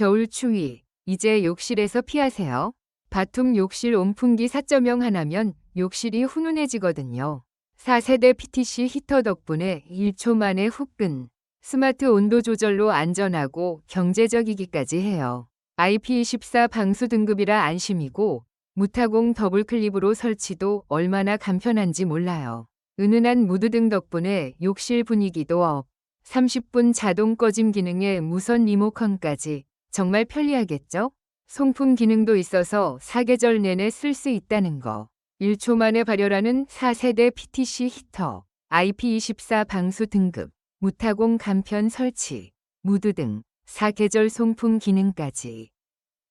겨울 추위. 이제 욕실에서 피하세요. 바툼 욕실 온풍기 4.0 하나면 욕실이 훈훈해지거든요. 4세대 PTC 히터 덕분에 1초 만에 후끈. 스마트 온도 조절로 안전하고 경제적이기까지 해요. IP24 방수 등급이라 안심이고 무타공 더블 클립으로 설치도 얼마나 간편한지 몰라요. 은은한 무드등 덕분에 욕실 분위기도 업. 30분 자동 꺼짐 기능에 무선 리모컨까지 정말 편리하겠죠? 송풍 기능도 있어서 사계절 내내 쓸 수 있다는 거. 1초 만에 발열하는 4세대 PTC 히터, IP24 방수 등급, 무타공 간편 설치, 무드 등 사계절 송풍 기능까지.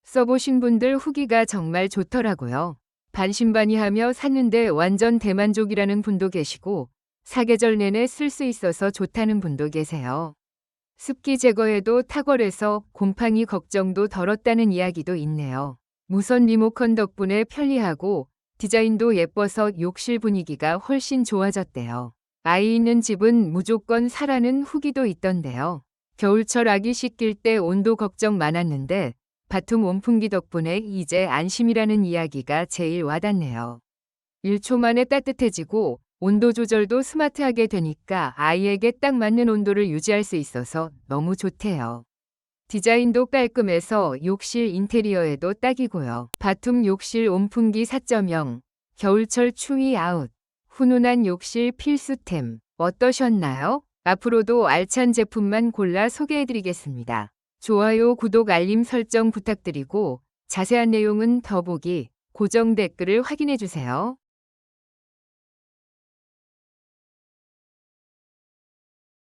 써보신 분들 후기가 정말 좋더라고요. 반신반의하며 샀는데 완전 대만족이라는 분도 계시고 사계절 내내 쓸 수 있어서 좋다는 분도 계세요. 습기 제거에도 탁월해서 곰팡이 걱정도 덜었다는 이야기도 있네요. 무선 리모컨 덕분에 편리하고 디자인도 예뻐서 욕실 분위기가 훨씬 좋아졌대요. 아이 있는 집은 무조건 사라는 후기도 있던데요. 겨울철 아기 씻길 때 온도 걱정 많았는데 바툼 온풍기 덕분에 이제 안심이라는 이야기가 제일 와닿네요. 1초 만에 따뜻해지고 온도 조절도 스마트하게 되니까 아이에게 딱 맞는 온도를 유지할 수 있어서 너무 좋대요. 디자인도 깔끔해서 욕실 인테리어에도 딱이고요. 바툼 욕실 온풍기 4.0 겨울철 추위 아웃 훈훈한 욕실 필수템 어떠셨나요? 앞으로도 알찬 제품만 골라 소개해드리겠습니다. 좋아요, 구독, 알림 설정 부탁드리고 자세한 내용은 더보기 고정 댓글을 확인해주세요.